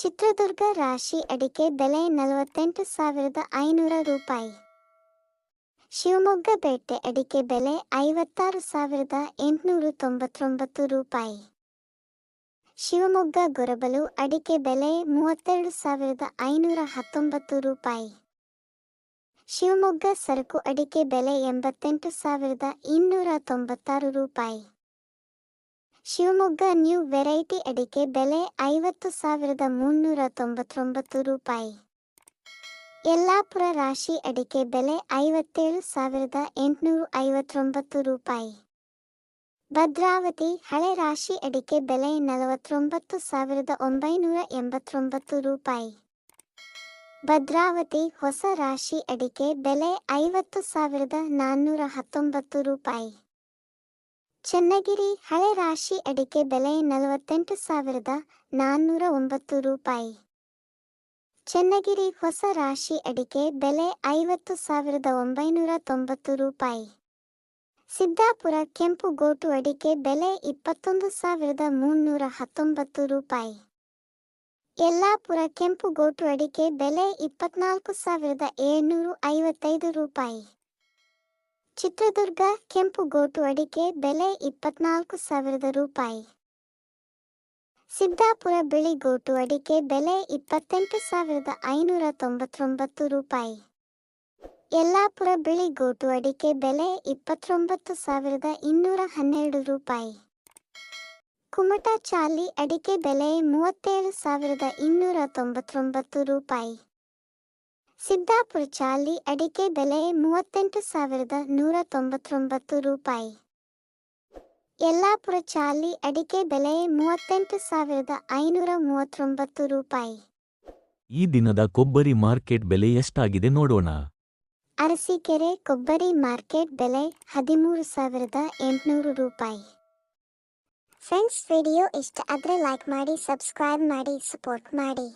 ಚಿತ್ರದುರ್ಗ ರಾಶಿ ಅಡಿಕೆ ಬೆಲೆ ನಲವತ್ತೆಂಟು ಸಾವಿರದ ಐನೂರ ರೂಪಾಯಿ. ಶಿವಮೊಗ್ಗ ಬೇಟೆ ಅಡಿಕೆ ಬೆಲೆ ಐವತ್ತಾರು ಸಾವಿರದ ಎಂಟುನೂರ ತೊಂಬತ್ತೊಂಬತ್ತು ರೂಪಾಯಿ. ಶಿವಮೊಗ್ಗ ಗೊರಬಲು ಅಡಿಕೆ ಬೆಲೆ ಮೂವತ್ತೆರಡು ಸಾವಿರದ ಐನೂರ ಹತ್ತೊಂಬತ್ತು ರೂಪಾಯಿ. ಶಿವಮೊಗ್ಗ ಸರಕು ಅಡಿಕೆ ಬೆಲೆ ಎಂಬತ್ತೆಂಟು ಸಾವಿರದ ಇನ್ನೂರ ತೊಂಬತ್ತಾರು ರೂಪಾಯಿ. ಶಿವಮೊಗ್ಗ ನ್ಯೂ ವೆರೈಟಿ ಅಡಿಕೆ ಬೆಲೆ ಐವತ್ತು ಸಾವಿರದ ಮುನ್ನೂರ ತೊಂಬತ್ತೊಂಬತ್ತು ರೂಪಾಯಿ. ಯಲ್ಲಾಪುರ ರಾಶಿ ಅಡಿಕೆ ಬೆಲೆ ಐವತ್ತೇಳು ಸಾವಿರದ ಎಂಟುನೂರ ಐವತ್ತೊಂಬತ್ತು ರೂಪಾಯಿ. ಭದ್ರಾವತಿ ಹಳೆ ರಾಶಿ ಅಡಿಕೆ ಬೆಲೆ ನಲವತ್ತೊಂಬತ್ತು ಸಾವಿರದ ಒಂಬೈನೂರ ಎಂಬತ್ತೊಂಬತ್ತು ರೂಪಾಯಿ. ಭದ್ರಾವತಿ ಹೊಸ ರಾಶಿ ಅಡಿಕೆ ಬೆಲೆ ಐವತ್ತು ಸಾವಿರದ ನಾನ್ನೂರ ಹತ್ತೊಂಬತ್ತು ರೂಪಾಯಿ. ಚನ್ನಗಿರಿ ಹಳೆ ರಾಶಿ ಅಡಿಕೆ ಬೆಲೆ ನಲವತ್ತೆಂಟು ಸಾವಿರದ ನಾನ್ನೂರ ಒಂಬತ್ತು ರೂಪಾಯಿ. ಚನ್ನಗಿರಿ ಹೊಸ ರಾಶಿ ಅಡಿಕೆ ಬೆಲೆ ಐವತ್ತು ಸಾವಿರದ ಒಂಬೈನೂರ ತೊಂಬತ್ತು ರೂಪಾಯಿ. ಸಿದ್ದಾಪುರ ಕೆಂಪು ಗೋಟು ಅಡಿಕೆ ಬೆಲೆ ಇಪ್ಪತ್ತೊಂದು ಸಾವಿರದ ಮುನ್ನೂರ ಹತ್ತೊಂಬತ್ತು ರೂಪಾಯಿ. ಯಲ್ಲಾಪುರ ಕೆಂಪು ಗೋಟು ಅಡಿಕೆ ಬೆಲೆ ಇಪ್ಪತ್ನಾಲ್ಕು ಸಾವಿರದ ಏಳ್ನೂರು ಐವತ್ತೈದು ರೂಪಾಯಿ. ಚಿತ್ರದುರ್ಗ ಕೆಂಪು ಗೋಟು ಅಡಿಕೆ ಬೆಲೆ ಇಪ್ಪತ್ನಾಲ್ಕು ಸಾವಿರದ ರೂಪಾಯಿ. ಸಿದ್ದಾಪುರ ಬಿಳಿ ಗೋಟು ಅಡಿಕೆ ಬೆಲೆ ಇಪ್ಪತ್ತೆಂಟು ಸಾವಿರದ ಐನೂರ ತೊಂಬತ್ತೊಂಬತ್ತು ರೂಪಾಯಿ. ಯಲ್ಲಾಪುರ ಬಿಳಿ ಗೋಟು ಅಡಿಕೆ ಬೆಲೆ ಇಪ್ಪತ್ತೊಂಬತ್ತು ಸಾವಿರದ ಇನ್ನೂರ ಹನ್ನೆರಡು ರೂಪಾಯಿ. ಕುಮಟಾ ಚಾಲಿ ಅಡಿಕೆ ಬೆಲೆ ಮೂವತ್ತೇಳು ಸಾವಿರದ ಇನ್ನೂರ ತೊಂಬತ್ತೊಂಬತ್ತು ರೂಪಾಯಿ. ಸಿದ್ದಾಪುರ ಚಾಲಿ ಅಡಿಕೆ ಬೆಲೆ ಮೂವತ್ತೆಂಟು ಸಾವಿರದ ನೂರ ತೊಂಬತ್ತೊಂಬತ್ತು ರೂಪಾಯಿ. ಯಲ್ಲಾಪುರ ಚಾಲಿ ಅಡಿಕೆ ಬೆಲೆ ಮೂವತ್ತೆಂಟು ಸಾವಿರದ ಐನೂರ ಮೂವತ್ತೊಂಬತ್ತು ರೂಪಾಯಿ. ಈ ದಿನದ ಕೊಬ್ಬರಿ ಮಾರ್ಕೆಟ್ ಬೆಲೆ ಎಷ್ಟಾಗಿದೆ ನೋಡೋಣ. ಅರಸೀಕೆರೆ ಕೊಬ್ಬರಿ ಮಾರ್ಕೆಟ್ ಬೆಲೆ ಹದಿಮೂರು ಸಾವಿರದ ಎಂಟುನೂರು ರೂಪಾಯಿ. ಫ್ರೆಂಡ್ಸ್ ವಿಡಿಯೋ ಇಷ್ಟ ಆದರೆ ಲೈಕ್ ಮಾಡಿ ಸಬ್ಸ್ಕ್ರೈಬ್ ಮಾಡಿ ಸಪೋರ್ಟ್ ಮಾಡಿ.